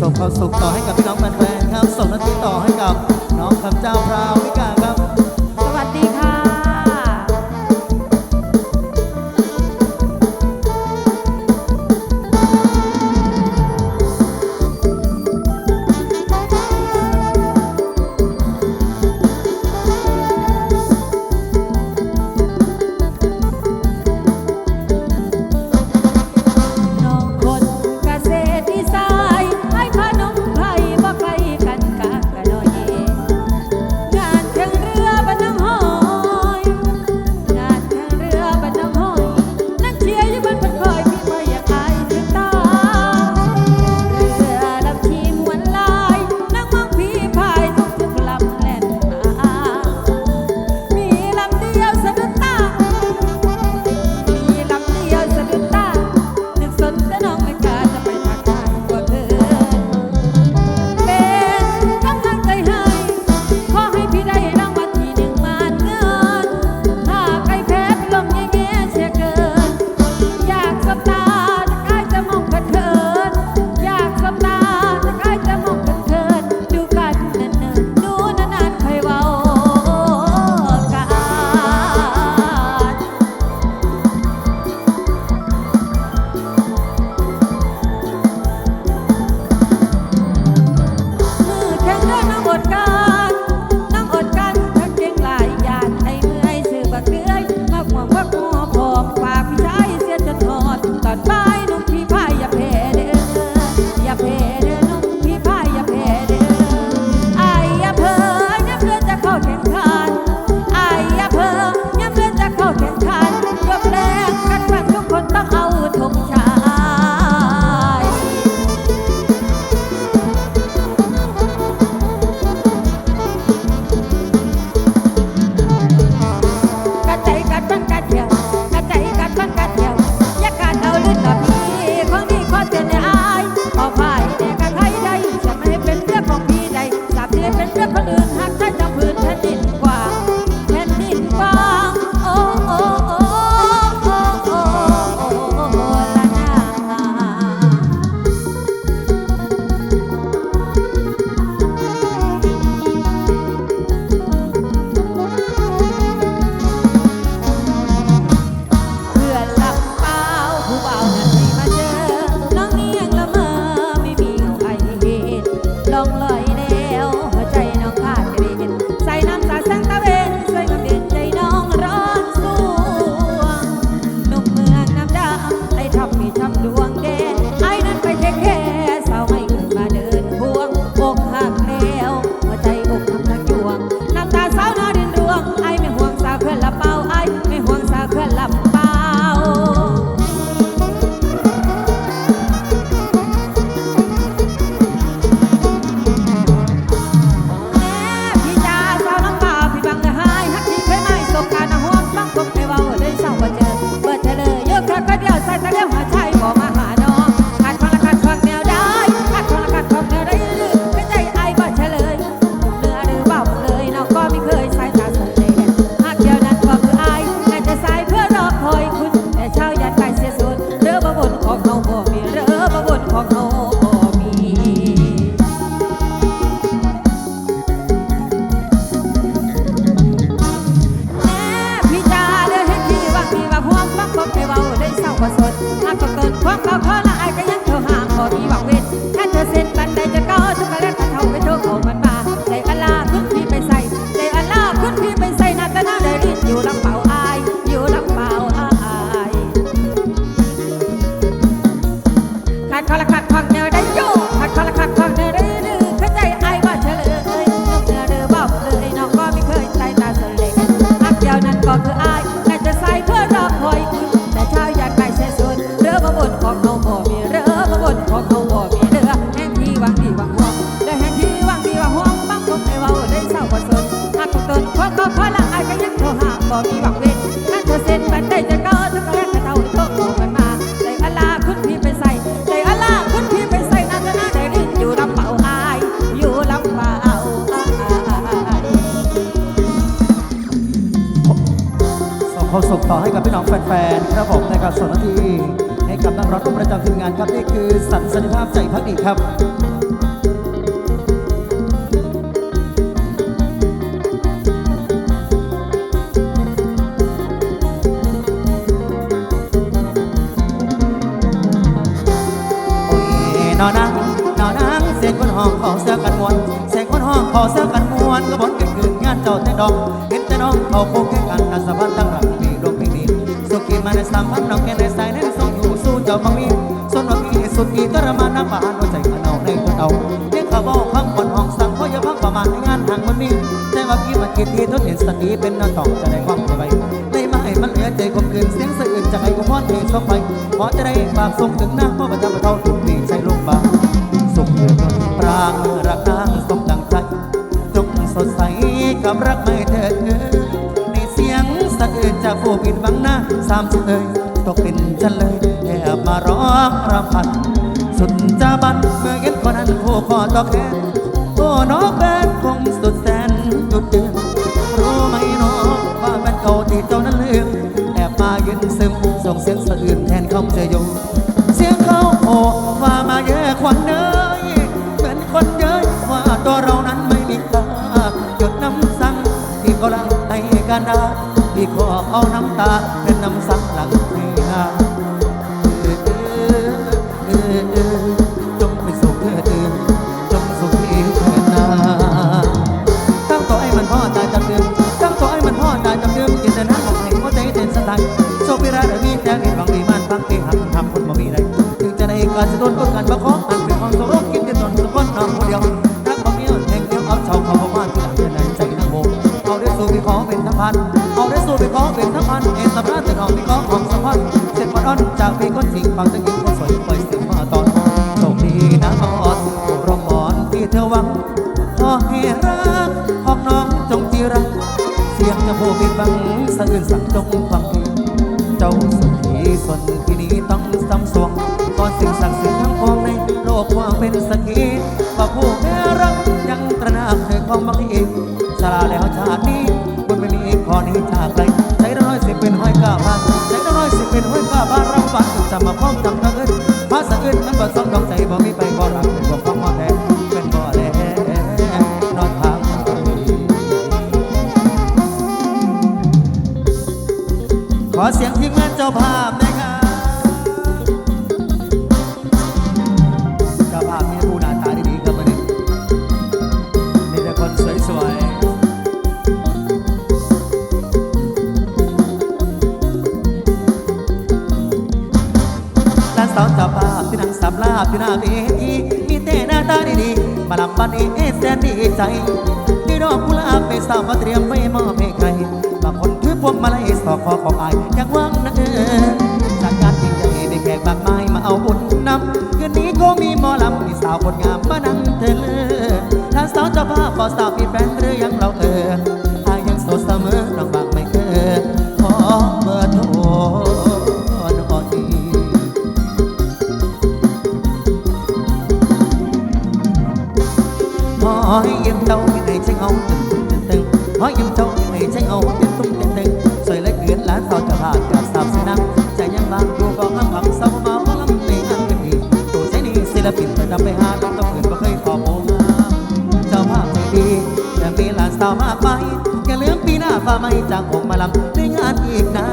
ส่งความสุขต่อให้กับพี่น้องแฟนๆครับส่งน้ำใจต่อให้กับน้องคำเจ้าพรา วนก็บนกันคืนงานเจ้าแต่ดอกเห็นแต่น้องเขาโคงแค่กันอันสะพันตั้งหลักมีดวงเพลงดีสุขีมาในสามพันน้องแค่ในสายนั้นส่งอยู่สู้เจ้าบังมีส่วนว่าพี่สุดที่ทรมานน้ำบานหัวใจกันเอาในคนเอาเรียกเขาบอกพังคนห้องสั่งพราะอย่าพังประมาณในงานห่างมันมีแต่ว่าพี่มาคิดที่ทดเห็นสติเป็นน้าต้องจะได้ความใจไปได้มาให้มันเหลือใจคมคืนเสียงสะอื่นจะให้กูพอดเพลงชอบไปขอจะได้ฝากส่งถึงหน้าพ่อประจำเท่าถูกดีใจลูกบาสุขเดือดปรางรักนางสมดังใจ สดใสกับรักไม่เถิดเอ่ยในเสียงสะอื้นจากผู้ปิดบังหน้าสามเอ่ยตกเป็นฉันเลยแอบมาร้องรำพัน สุดจะบันเมื่อเห็นคนนั้นผู้คอตอกแขนโอ้น้องแฟนคงสุดแสนจุดเดือนรู้ไหมน้องว่าเป็นเก่าที่เจ้านั้นลืมแอบมายืนซึมส่งเสียงสะอื้นแทนคำเจยงเสีย ให้กันดาที่ขอเอาน้ำตาเป็นน้ำสังหลังให้นาเออเออเออเออจงไปสุขเถิดเออจงสุขที่เถิดนาตั้งตัวไอ้มันพ่อตายจำเดิมตั้งตัวไอ้มันพ่อตายจำเดิมจินตนาของไอ้หัวใจเต้นสลายโชคพิราเดมีแต่มีหวังดีมันฟังที่หักทำคนบ่มีไรถึงจะได้การจะดนกดกันประคอง ได้สู่พี่ขอเป็นทั้งพันเอ็นสำนักแต่น้องพี่ขอของสะพันเสร็จวันอ่อนจากพี่คนจริงฟังตะกี้คนสวยปล่อยเสียงมาตอนโชคดีนะออดรมหมอนที่เธอหวังขอให้รักของน้องจงจีรักเสียงจะโบปิดบังสะอื่นสั่งจงฟังเจ้าสุขีส่วนที่นี้ต้องซ้ำสวงก่อนสิ่งศักดิ์สิทธิ์ทั้งปวงในโลกความเป็นสกกีว่าผู้แพ้รักยังตระหนักถึงความบังเอิญสลาแล้วชาติ คุณไม่มีข้อนี้จากใครใจร้อยสิเป็นห้อยกล้าพันใจร้อยสิเป็นห้อยก้าบ้านรับฟันจะมาพ้องจำตะเอิญภาษาอื่นมันบ่ซ้ำดอก เวทีมีแต่หน้าตาดีๆมาลำบันนี้แสนดีใจที่ดอกกุหลาบไปสาวมาเตรียมไว้มอบให้ใครบางคนถือพวงมาลัยสอกคอของอายอยากหวังนะเออจากการที่จะมีแขกบางไม้มาเอาบุญนำคืนนี้ก็มีหมอลำมีสาวคนงามมานั่งเธอเลือถ้าสาวเจ้าภาพบ่สาวมีแฟนหรือยังเราเอออายยังโสดเสมอน้องบางไม่เคยขอเบอร์โทร สวยเล็กเกินล้านสาวจะพากับสาวเสนังใจยังบางดูกองลำพังสาวมาพลังในงานเป็นดีตัวใช้นี่ศิลปินไปนำไปหาต้องต้องเงินก็เคยขอโมมาเจ้าภาพใจดีแต่มีหลานสาวมากมายอย่าลืมปีหน้าฟ้าไม่จากผมมาลำในงานอีกนะ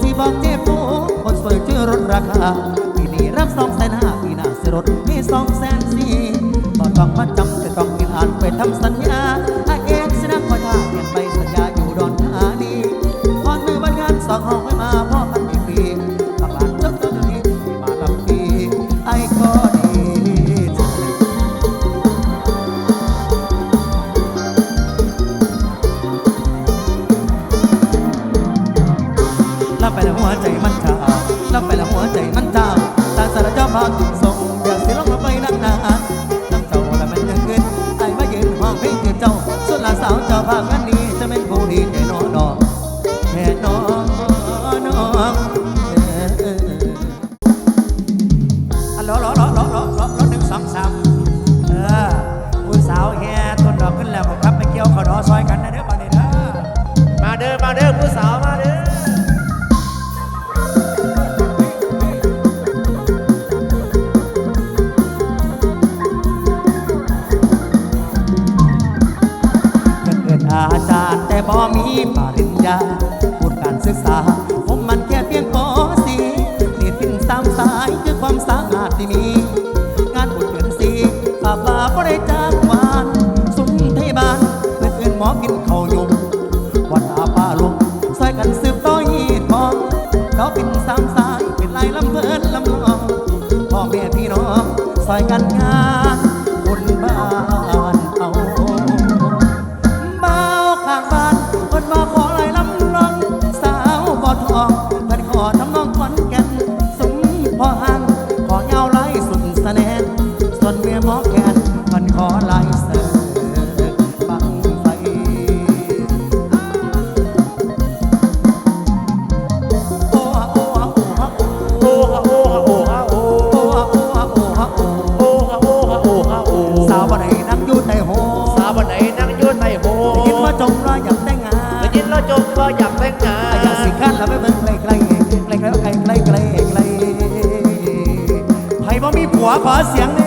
สีบอกเจ็บปูคนสวยชื่อรถราคาปีนี้รับสองแสนห้าปีหน้าสิรถมีสองแสนสี่บ่ต้องมาจำานไปทำสัญญาอาเอกสนับคอยท่าเปลี่ยนไปสัญญาอยู่ดอนธานีพอนมือบันงานสองห้องไม่มาพอ เป็นสามสายเป็นลายลำเพลินลำลองพ่อแม่พี่น้องซอยกันงาน หัวขอเสียงแม่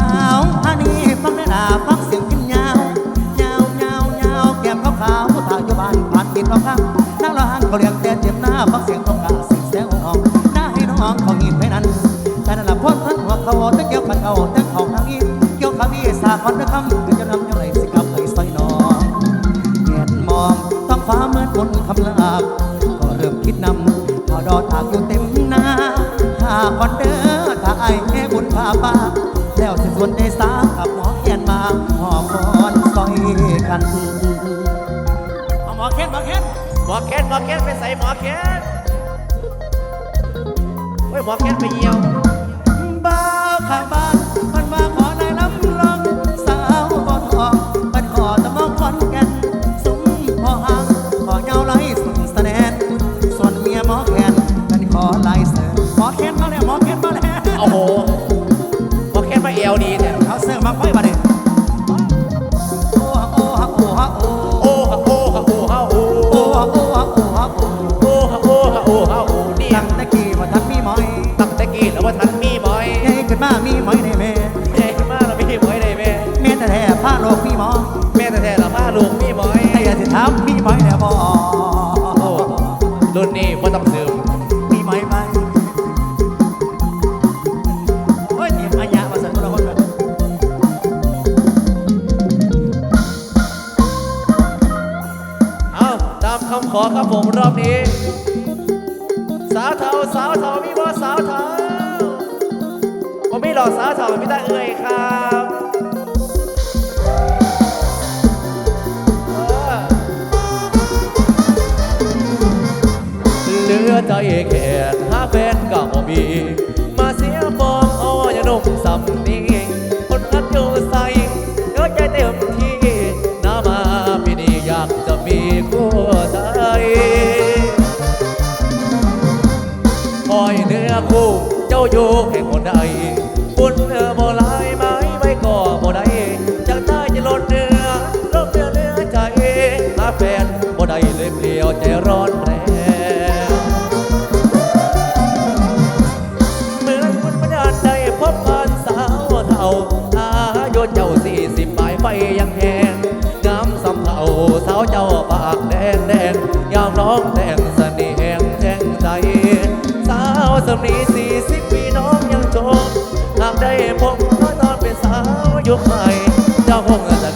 อ้าวอันนี้ฟังได้ล่ะฟังเสียงกินยาวยาวยาวยาวแก้มขาวขาวตาอยู่บานผ่านกินของคำนั่งรอหันเขาเรียงแต่เจ็บหน้าฟังเสียงของกาเสียงเสียงหองหน้าให้น้องของอีกไม่นั้นแต่นั่นละพ้นทั้งหัวขาวตะเกียวขันเขาตะเขาทางนี้เกี่ยวกับพี่สาคอนตะคำคือจะนำยังไงสิกลับไปซอยน้องเห็นมองต้องฟ้าเมื่อฝนคำลาบก็เริ่มคิดนำพอดอตากยุดาคอนเด้อถ้าไอ้แค่บุญพาป้าแล้วสิส่วนในสากับหมอเขียนมาหอบคอนซอยกันเอาหมอเขียนหมอเขียนหมอเขียนหมอเขียนไปใส่หมอเขียนเฮ้ยหมอเขียนไปเยี่ยว สาวเถามีบ่สาวเถาผมมีหล่อสาวเถามีตาเอ่ยครับเหลือใจแค่หาแฟนก็บ่มี มาเสียฟอร์มเอาอย่านุ่มสำนีคนรักอยู่ใส่เยอะใจเต็มที่น้ามาปีนี้อยากจะมีคู่ใจ โคู่เจ้าอยู่แห่งคนใด นี้สี่สิบปีน้องยังจบหากได้พบน้อตอนเป็นสาวยุคใหม่เจ้าคงจะ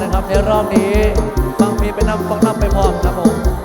นะครับในรอบนี้ฟังมีไปนำฟังนำไปพร้อมครับผม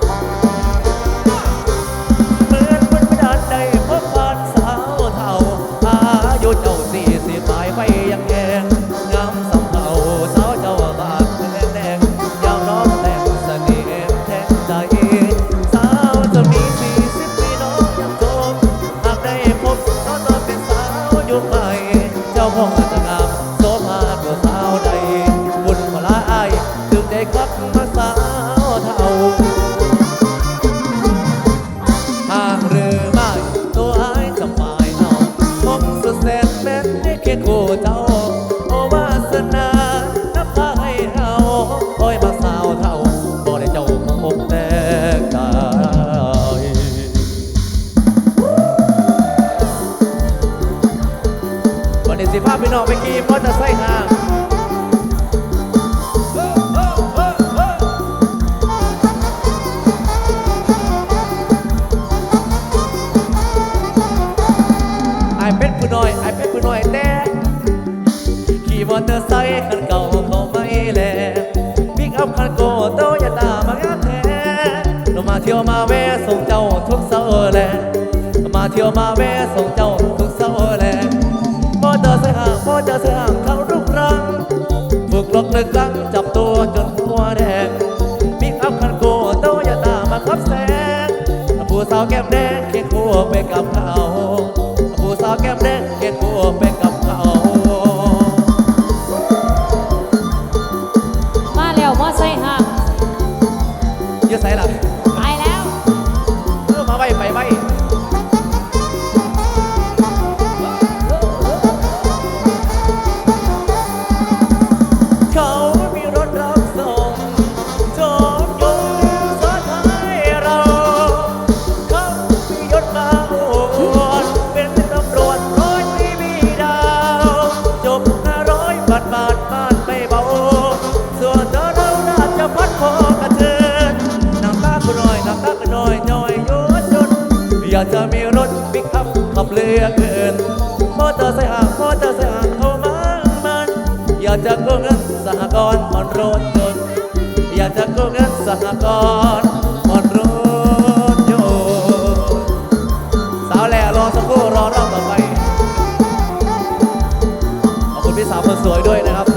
ไอเป็นผู้น้อยไอเป็นผู้น้อยแต่ขี่มอเตอร์ไซค์คันเก่าเขไม่แลบิ๊กอัพคันโกโตยาตามางามแทนมาเที่ยวมาแวะส่งเจ้าทุกเสาร์แลมาเที่ยวมาแวะส่งเจ้าทุกเสาร์แลมอเตอร์ไซค์ห่างมอเตอร์ไซค์ห่า สาวแก้มแดงเคียงคู่ไปกับเขาผู้สาวแก้มแดง พี่สาวคนสวยด้วยนะครับ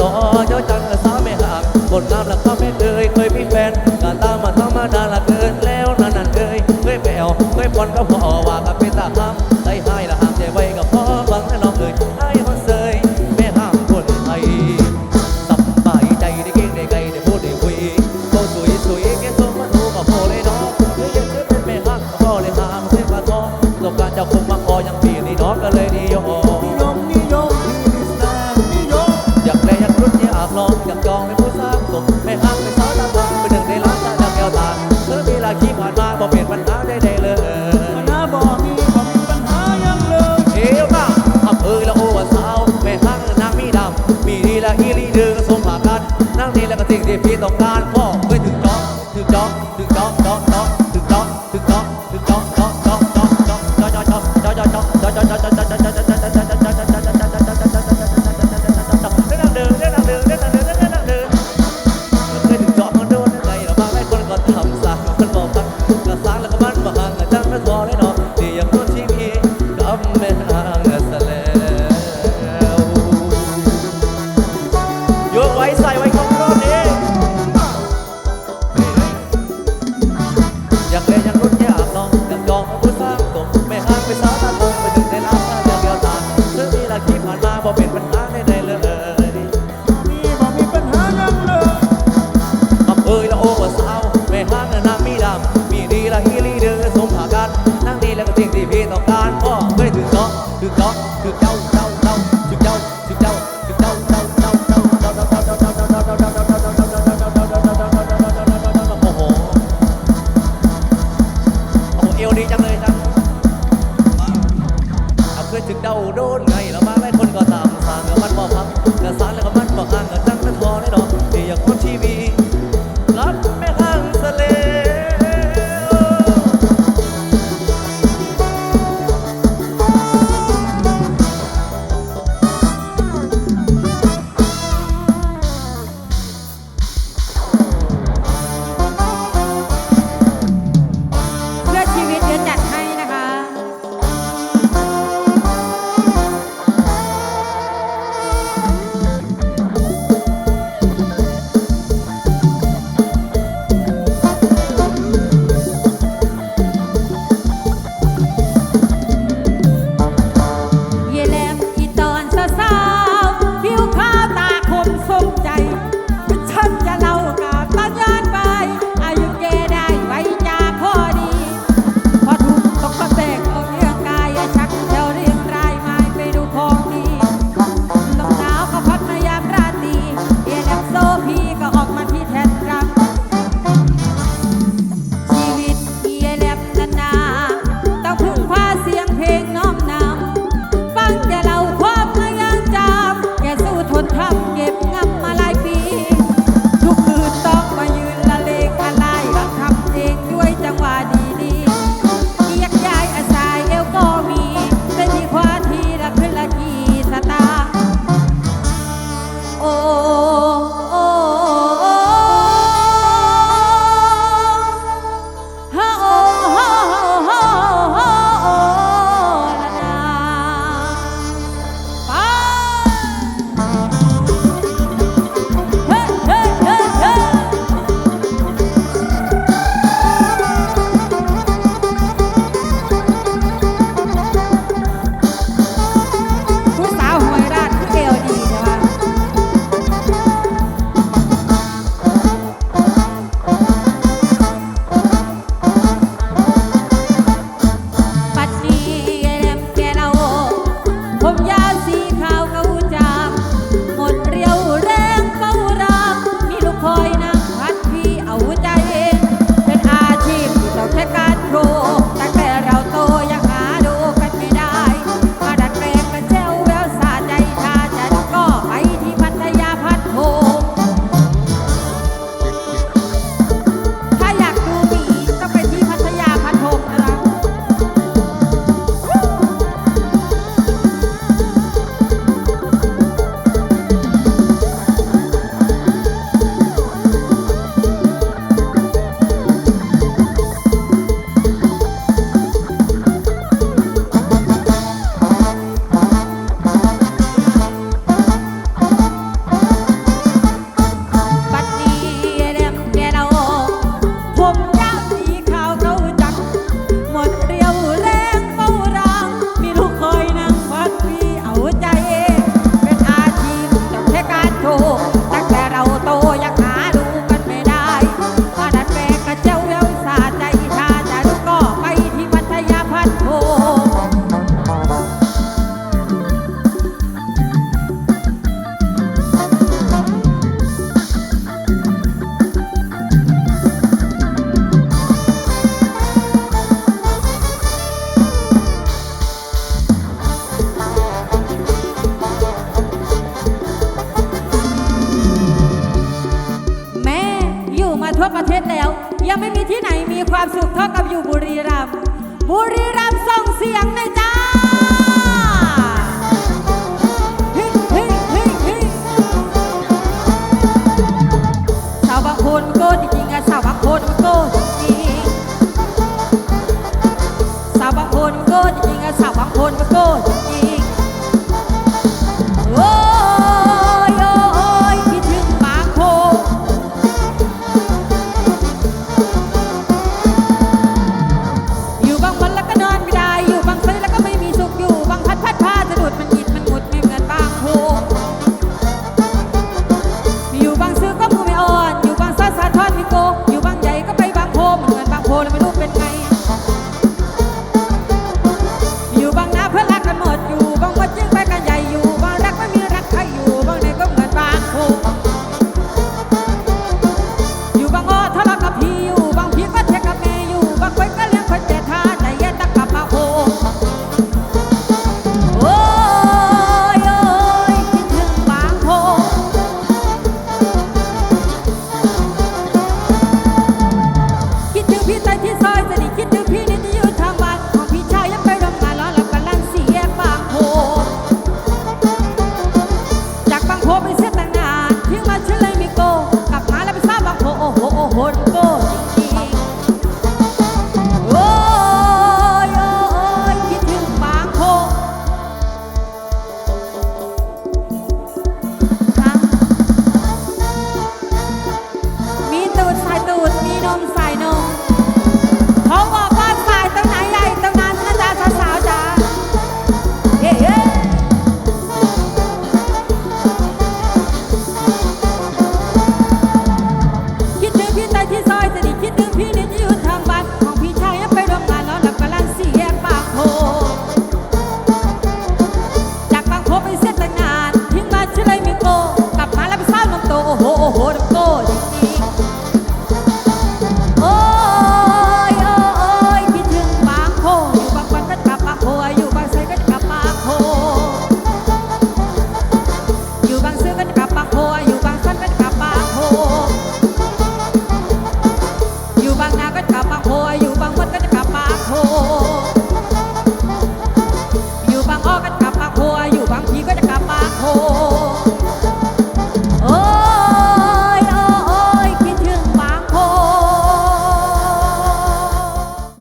ต่อเจ้าจังสาไม่ห่างบทงำหละเขาไม่เคยเคยมีแฟนกาตามมาธรรมดาละเกินแล้วนานนั่นเคยเคยแปลวเคยปอนกับ เดพี่ต้องการพ่อเพื่อถึงจอกถึงจอกถึงจอกจอกจอก